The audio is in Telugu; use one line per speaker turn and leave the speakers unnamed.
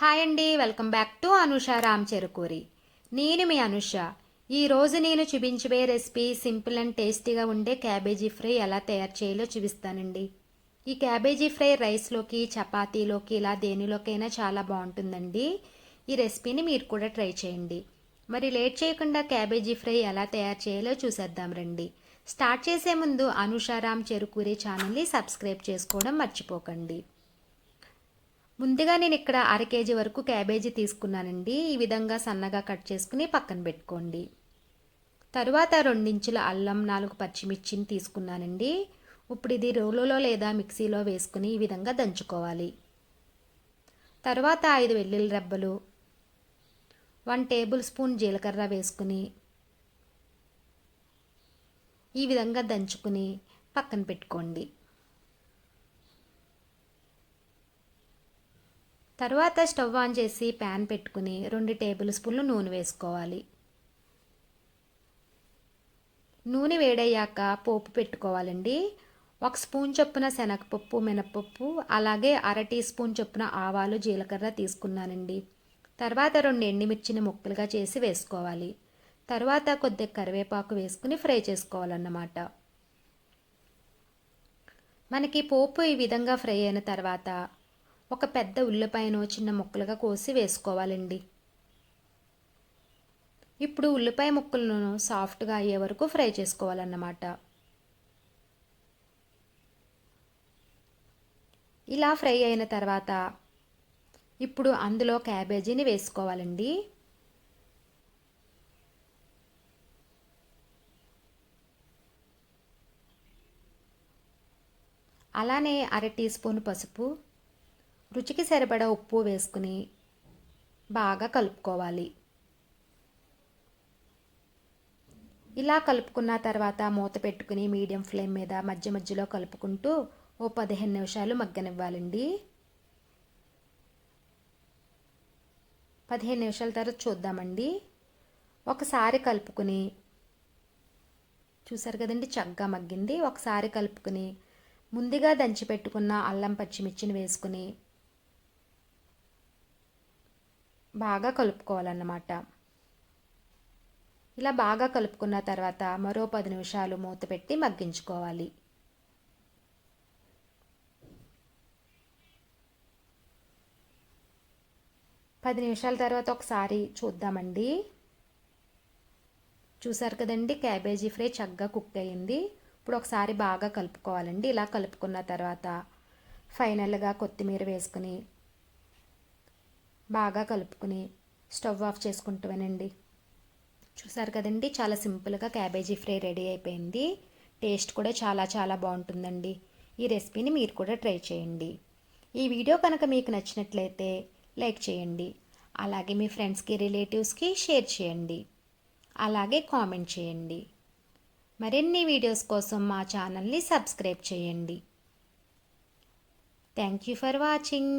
హాయ్ అండి welcome back to Anusha Ram Cherukuri. నేను మీ అనుష. ఈరోజు నేను చూపించబోయే రెసిపీ సింపుల్ అండ్ టేస్టీగా ఉండే క్యాబేజీ ఫ్రై ఎలా తయారు చేయాలో చూపిస్తానండి. ఈ క్యాబేజీ ఫ్రై రైస్లోకి చపాతీలోకి ఇలా దేనిలోకైనా చాలా బాగుంటుందండి. ఈ రెసిపీని మీరు కూడా ట్రై చేయండి. మరి లేట్ చేయకుండా క్యాబేజీ ఫ్రై ఎలా తయారు చేయాలో చూసేద్దాం రండి. స్టార్ట్ చేసే ముందు అనుషారామ్ చెరుకూరి ఛానల్ని సబ్స్క్రైబ్ చేసుకోవడం మర్చిపోకండి. ముందుగా నేను ఇక్కడ అర కేజీ వరకు క్యాబేజీ తీసుకున్నానండి. ఈ విధంగా సన్నగా కట్ చేసుకుని పక్కన పెట్టుకోండి. తరువాత రెండించుల అల్లం నాలుగు పచ్చిమిర్చిని తీసుకున్నానండి. ఇప్పుడు ఇది రోలులో లేదా మిక్సీలో వేసుకుని ఈ విధంగా దంచుకోవాలి. తర్వాత ఐదు వెల్లుల్లి రెబ్బలు వన్ టేబుల్ స్పూన్ జీలకర్ర వేసుకుని ఈ విధంగా దంచుకుని పక్కన పెట్టుకోండి. తర్వాత స్టవ్ ఆన్ చేసి ప్యాన్ పెట్టుకుని రెండు టేబుల్ స్పూన్లు నూనె వేసుకోవాలి. నూనె వేడయ్యాక పోపు పెట్టుకోవాలండి. ఒక స్పూన్ చొప్పున శనగపప్పు మినపప్పు అలాగే అర టీ స్పూన్ చొప్పున ఆవాలు జీలకర్ర తీసుకున్నానండి. తర్వాత రెండు ఎండిమిర్చిని ముక్కలుగా చేసి వేసుకోవాలి. తర్వాత కొద్దిగా కరివేపాకు వేసుకుని ఫ్రై చేసుకోవాలన్నమాట. మనకి పోపు ఈ విధంగా ఫ్రై అయిన తర్వాత ఒక పెద్ద ఉల్లిపాయను చిన్న ముక్కలుగా కోసి వేసుకోవాలండి. ఇప్పుడు ఉల్లిపాయ ముక్కలను సాఫ్ట్గా అయ్యే వరకు ఫ్రై చేసుకోవాలన్నమాట. ఇలా ఫ్రై అయిన తర్వాత ఇప్పుడు అందులో క్యాబేజీని వేసుకోవాలండి. అలానే అర టీ స్పూన్ పసుపు రుచికి సరిపడా ఉప్పు వేసుకుని బాగా కలుపుకోవాలి. ఇలా కలుపుకున్న తర్వాత మూత పెట్టుకుని మీడియం ఫ్లేమ్ మీద మధ్య మధ్యలో కలుపుకుంటూ ఓ పదిహేను నిమిషాలు మగ్గనివ్వాలండి. పదిహేను నిమిషాల తర్వాత చూద్దామండి. ఒకసారి కలుపుకుని చూసారు కదండి చక్కగా మగ్గింది. ఒకసారి కలుపుకుని ముందుగా దంచి పెట్టుకున్న అల్లం పచ్చిమిర్చిని వేసుకుని బాగా కలుపుకోవాలన్నమాట. ఇలా బాగా కలుపుకున్న తర్వాత మరో పది నిమిషాలు మూత పెట్టి మగ్గించుకోవాలి. పది నిమిషాల తర్వాత ఒకసారి చూద్దామండి. చూసారు కదండి క్యాబేజీ ఫ్రై చక్కగా కుక్ అయ్యింది ఇప్పుడు ఒకసారి బాగా కలుపుకోవాలండి. ఇలా కలుపుకున్న తర్వాత ఫైనల్గా కొత్తిమీర వేసుకుని బాగా కలుపుకుని స్టవ్ ఆఫ్ చేసుకుంటామేనండి చూసారు కదండి చాలా సింపుల్గా క్యాబేజీ ఫ్రై రెడీ అయిపోయింది. టేస్ట్ కూడా చాలా చాలా బాగుంటుందండి. ఈ రెసిపీని మీరు కూడా ట్రై చేయండి. ఈ వీడియో కనుక మీకు నచ్చినట్లయితే లైక్ చేయండి. అలాగే మీ ఫ్రెండ్స్కి రిలేటివ్స్కి షేర్ చేయండి. అలాగే కామెంట్ చేయండి. మరిన్ని వీడియోస్ కోసం మా ఛానల్ని సబ్స్క్రైబ్ చేయండి. Thank you for watching.